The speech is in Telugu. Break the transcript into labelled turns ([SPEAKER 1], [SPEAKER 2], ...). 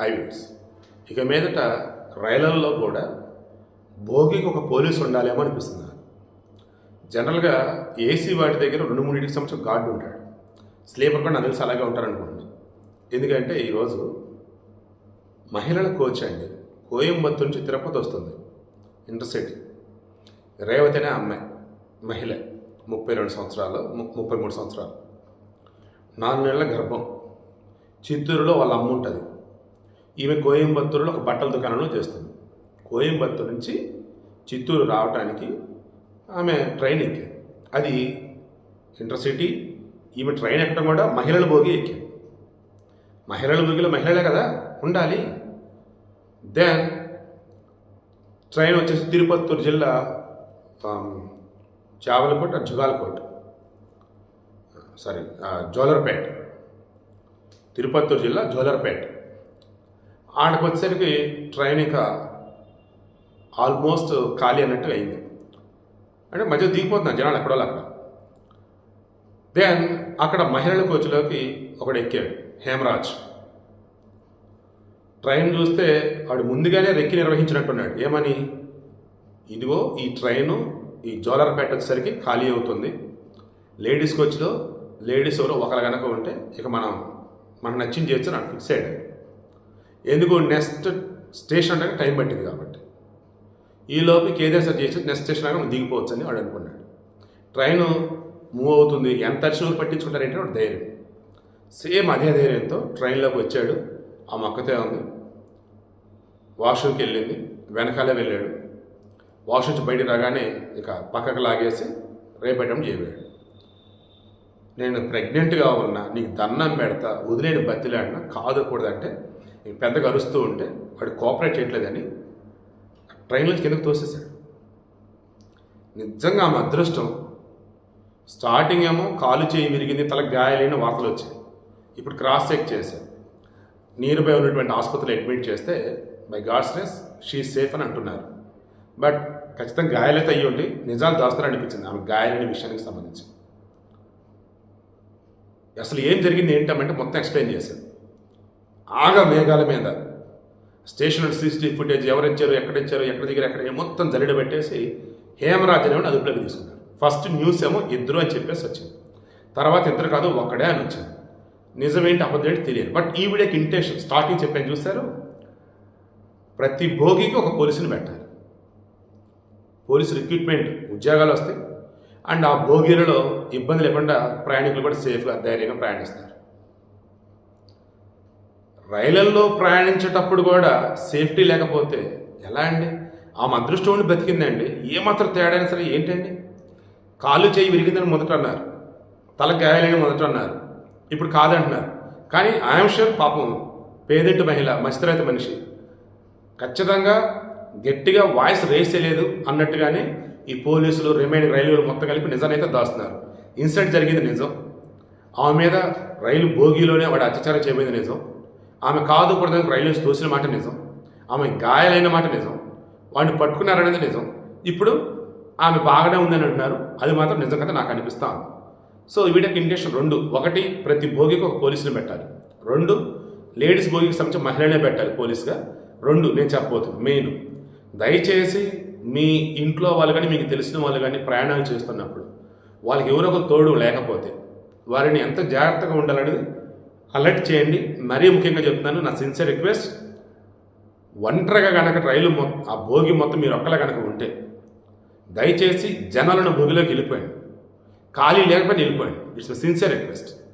[SPEAKER 1] హైవేస్. ఇక మీదట రైళ్ళలో కూడా భోగికి ఒక పోలీసు ఉండాలేమో అనిపిస్తుంది జనరల్గా ఏసీ వాటి దగ్గర రెండు మూడింటికి సంవత్సరం గార్డు ఉంటాడు. స్లీపర్ కూడా నాకు తెలిసి అలాగే ఉంటారనుకుంటున్నాను ఎందుకంటే ఈరోజు మహిళల కోచ్ అండి. కోయంబత్తు నుంచి తిరుపతి వస్తుంది. ఇంటర్సిటీ. రేవతి అనే అమ్మాయి. మహిళ. ముప్పై రెండు సంవత్సరాలు ము- ముప్పై మూడు సంవత్సరాలు. నాలుగు నెలల గర్భం. చిత్తూరులో వాళ్ళ అమ్మ ఉంటుంది. ఈమె కోయంబత్తూరులో ఒక బట్టల దుకాణంలో చేస్తుంది. కోయంబత్తూరు నుంచి చిత్తూరు రావడానికి ఆమె ట్రైన్ ఎక్కింది అది ఇంటర్సిటీ ఈమె ట్రైన్ ఎక్కడం కూడా మహిళల భోగి ఎక్కింది మహిళల భోగిలో మహిళలే కదా ఉండాలి. దెన్ ట్రైన్ వచ్చేసి తిరుపత్తూరు జిల్లా చావలకోట జుగాలకోట. సారీ జోలర్పేట్. తిరుపత్తూరు జిల్లా జోలర్పేట్. ఆడకు వచ్చేసరికి ట్రైన్ ఇంకా ఆల్మోస్ట్ ఖాళీ అన్నట్టు అయింది. అంటే మధ్య దిగిపోతున్నాను జనాలు ఎక్కడో అక్కడ. దెన్ అక్కడ మహిళల కోచ్లోకి ఒకడు ఎక్కాడు హేమరాజ్. ట్రైన్ చూస్తే వాడు ముందుగానే రెక్కి నిర్వహించినట్టున్నాడు. ఏమని? ఇదిగో ఈ ట్రైను ఈ జోలర్పేట వచ్చేసరికి ఖాళీ అవుతుంది. లేడీస్ కోచ్లో లేడీస్ ఎవరో ఒకరు కనుక ఉంటే ఇక మనం మనకు నచ్చింది చేయొచ్చు నాకు ఫిక్స్ అయ్యాడు ఎందుకు నెక్స్ట్ స్టేషన్ అంటే టైం పట్టింది కాబట్టి. ఈ లోపలికి ఏదైనా సరే చేసి నెక్స్ట్ స్టేషన్ మనం దిగిపోవచ్చు అని వాడు అనుకున్నాడు. ట్రైన్ మూవ్ అవుతుంది. ఎంత అరిచినూరు పట్టించుకుంటారంటే వాడు ధైర్యం. సేమ్ అదే ధైర్యంతో ట్రైన్లోకి వచ్చాడు. ఆ మొక్కతే ఉంది. వాష్రూమ్కి వెళ్ళింది. వెనకాలే వెళ్ళాడు. వాష్ నుంచి బయటికి రాగానే ఇక పక్కకు లాగేసి రేపటం చేయబోయాడు. నేను ప్రెగ్నెంట్గా ఉన్నా నీకు దన్నం పెడతా వదిలేని బతిలాడినా కాదకూడదంటే కూడదంటే పెద్దగా అరుస్తూ ఉంటే వాడు కోఆపరేట్ చేయట్లేదని ట్రైన్ నుంచి కిందకు తోసేశాడు. నిజంగా ఆమె అదృష్టం. స్టార్టింగ్ ఏమో కాలు చేయి విరిగింది తల గాయాలైన వార్తలు వచ్చాయి. ఇప్పుడు క్రాస్ చెక్ చేశారు. నియర్ బై ఉన్నటువంటి ఆసుపత్రిలో అడ్మిట్ చేస్తే బై గాడ్స్నెస్ షీ సేఫ్ అని అంటున్నారు. బట్ ఖచ్చితంగా గాయాలైతే అయ్యి ఉండి నిజాలు దాస్తారు అనిపించింది. ఆమె గాయాలైన విషయానికి సంబంధించి. అసలు ఏం జరిగింది ఏంటంటే మొత్తం ఎక్స్ప్లెయిన్ చేశాను ఆగ మేఘాల మీద. స్టేషన్ సీసీటీవీ ఫుటేజ్ ఎవరిచ్చారు ఎక్కడిచ్చారు ఎక్కడ ఇచ్చారు ఎక్కడ దగ్గర మొత్తం జల్లెడ పెట్టేసి హేమరాజ్ అనేవాడిని అదుపులోకి తీసుకున్నారు. ఫస్ట్ న్యూస్ ఏమో ఇద్దరు అని చెప్పేసి వచ్చింది. తర్వాత ఇద్దరు కాదు ఒక్కడే అని వచ్చింది. నిజమేంటి అబద్ధమేంటి తెలియదు. బట్ ఈ వీడియోకి ఇంటెన్షన్ స్టార్టింగ్ చెప్పాను చూశారు? ప్రతి భోగికి ఒక పోలీసుని పెట్టాలి. పోలీసు రిక్రూట్మెంట్ ఉద్యోగాలు వస్తాయి. అండ్ ఆ భోగిలలో ఇబ్బంది లేకుండా ప్రయాణికులు కూడా సేఫ్గా ధైర్యంగా ప్రయాణిస్తారు. రైళ్ళలో ప్రయాణించేటప్పుడు కూడా సేఫ్టీ లేకపోతే ఎలా అండి? ఆమె అదృష్టం ఉండి బతికిందండి. ఏమాత్రం తేడా సరే ఏంటండి? కాలు చేయి విరిగిందని మొదట అన్నారు. తల గాయాలని మొదట అన్నారు. ఇప్పుడు కాదంటున్నారు. కానీ ఐఎమ్ షూర్ పాపం పేదింటి మహిళ మత్స్యరైత మనిషి ఖచ్చితంగా గట్టిగా వాయిస్ రేస్ చేయలేదు అన్నట్టుగానే ఈ పోలీసులు రిమైనింగ్ రైల్వేలు మొత్తం కలిపి నిజానైతే దాస్తున్నారు. ఇన్సిడెంట్ జరిగింది నిజం. ఆమె మీద రైలు భోగిలోనే వాడు అత్యాచారం చేయబోయింది నిజం. ఆమె కాదు కూడదని రైలు నుంచి తోసిన మాట నిజం. ఆమె గాయాలైన మాట నిజం. వాడిని పట్టుకున్నారనేది నిజం. ఇప్పుడు ఆమె బాగానే ఉందని అంటున్నారు. అది మాత్రం నిజం కదా నాకు అనిపిస్తా సో వీడియోకి ఇంటెన్షన్ రెండు. ఒకటి ప్రతి భోగికి ఒక పోలీసుని పెట్టాలి. రెండు లేడీస్ భోగికి సంబంధించి మహిళనే పెట్టాలి పోలీస్గా. రెండు నేను చెప్పబోతున్నాను మెయిన్ దయచేసి మీ ఇంట్లో వాళ్ళు కానీ మీకు తెలిసిన వాళ్ళు కానీ ప్రయాణాలు చేస్తున్నప్పుడు వాళ్ళకి ఎవరో ఒక తోడు లేకపోతే వారిని ఎంత జాగ్రత్తగా ఉండాలనేది అలర్ట్ చేయండి. మరీ ముఖ్యంగా చెప్తున్నాను నా సిన్సియర్ రిక్వెస్ట్ ఒంటరిగా కనుక రైలు మొత్తం ఆ భోగి మొత్తం మీరు ఒక్కలా కనుక ఉంటే దయచేసి జనాలను భోగిలోకి వెళ్ళిపోయండి. ఖాళీ లేకపోయినా వెళ్ళిపోయండి. It's sincere request